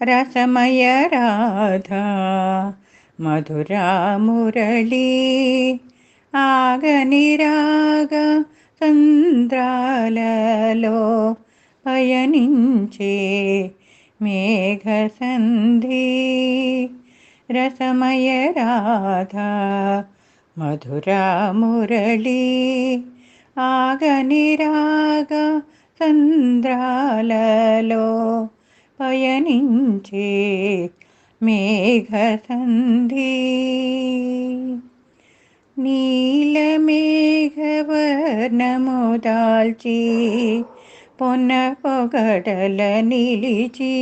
రసమయ రాధా మధురా మురళీ ఆగని రాగ సంద్రాలలో పయనించే మేఘసంధి రసమయ రాధా మధురా మురళీ ఆగని రాగ సంద్రాలలో పయనించే మేఘసంధి. నీలమేఘవర్ణము దాల్చి పొన్న పొగడల నిలిచి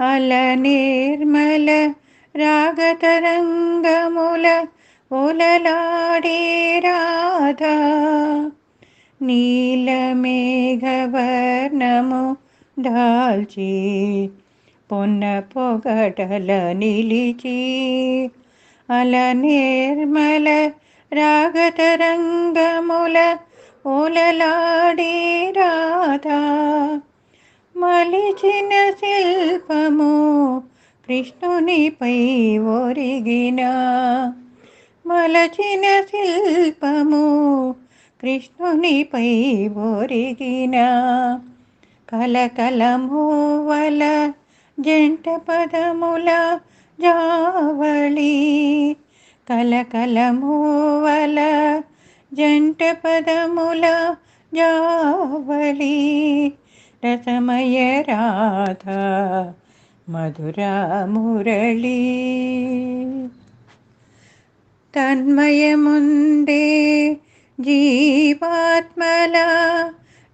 అల నిర్మల రాగతరంగముల ఉలలాడే రాధా. నీలమేఘవర్ణము దాల్చి పొన్న పొగటల నిలిచి అల నిర్మల రాగతరంగముల ఓలలాడే రాధా. మలిచిన శిల్పము కృష్ణునిపై ఒరిగిన మలచిన శిల్పము కృష్ణునిపై ఒరిగిన. కలకలమువల జంట పదముల జావళి. కలకలమువల జంట పదముల జావళి. రసమయ రాధ మధురా మురళీ. తన్మయముందే జీవాత్మల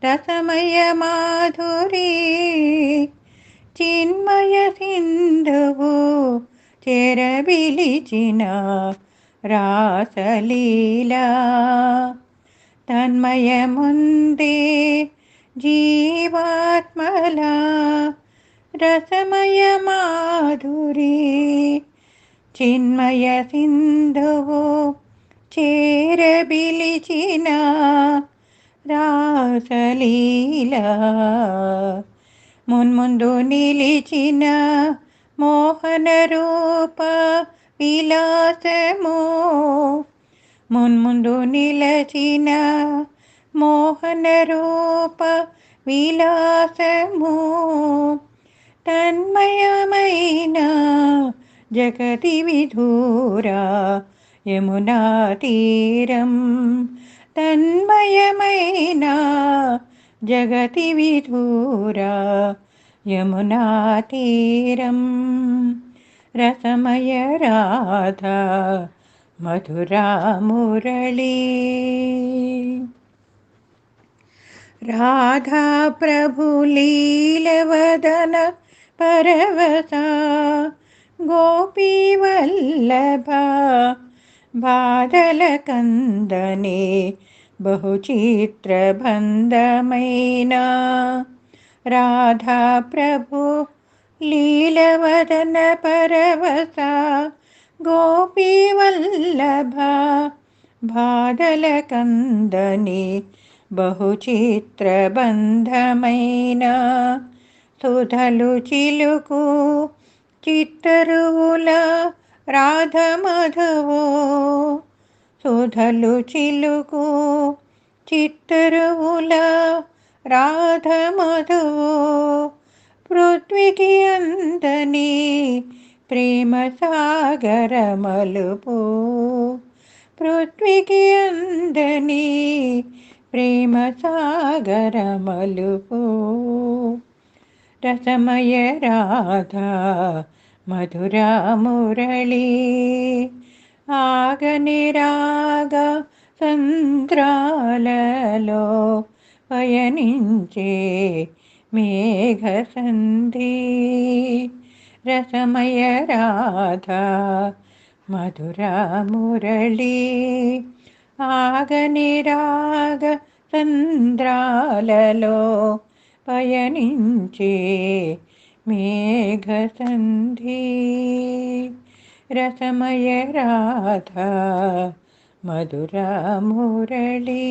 రసమయ మాధురీ చిన్మయ సింధువు చెరబిలిచిన రాసలీలా తన్మయముందే జీవాత్మల రసమయ మాధురీ చిన్మయ సింధువు చేరబిలిచిన రాసలీలా మున్ముందు నిలిచిన మోహన రూప విలాసము. మున్ముందు నిలచిన మోహన రూప విలాసము. తన్మయమైన జగతి విధూరా యమునా తీరం తన్మయమైన జగతి విధూరా యమునా తీరం. రసమయ రాధ మధురా మురళీ. రాధా ప్రభు లీలవదన పరవస बादलकन्दनी बहुचित्रबन्धमयिना। राधाप्रभो लीलवदनपरवसा गोपीवल्लभा बादलकन्दने बहुचित्रबन्धमयिना। सुधलु चिलुकु चित्तरु బాధల కందని సుధలు చిలుకు చిత్తరువుల రాధమధవో సుధలు పృథ్వీకి అందని ప్రేమ సాగర మలుపు. పృథ్వీకి అందని ప్రేమ సాగర మలుపు. రసమయ రాధా మధురా మురళీ ఆగని సంద్రాలలో పయనించే మేఘ సంధి రసమయ రాధ మధురా మురళీ ఆగని సంద్రాలలో పయనించే మేఘసంధి రసమయ రాధా మధురా మురళీ